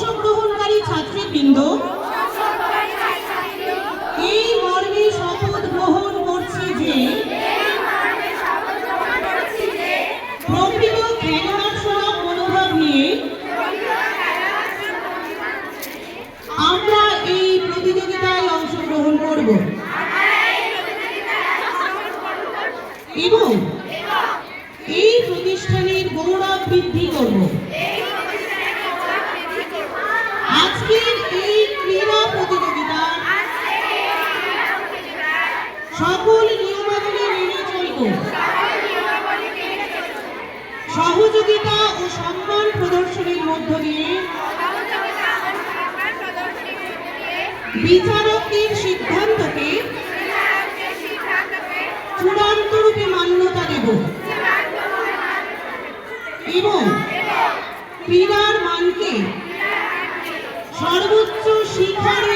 অংশগ্রহণকারী ছাত্রীবৃন্দ, এই মর্মে শপথ গ্রহণ করছি যে প্রকৃত খেলোয়াড় মনোভাব নিয়ে আমরা এই প্রতিযোগিতায় অংশগ্রহণ করব। এবং এই প্রতিষ্ঠানের গৌরব বৃদ্ধি করব। আজকের এই ক্রীড়া প্রতিযোগিতা সকল নিয়মাবলী মেনে চলব। সহযোগিতা ও সম্মান প্রদর্শনের মধ্য দিয়ে বিচারকদের সিদ্ধান্তকে চূড়ান্ত রূপে মান্যতা দেব। এবং ক্রীড়ার মানকে শিখরে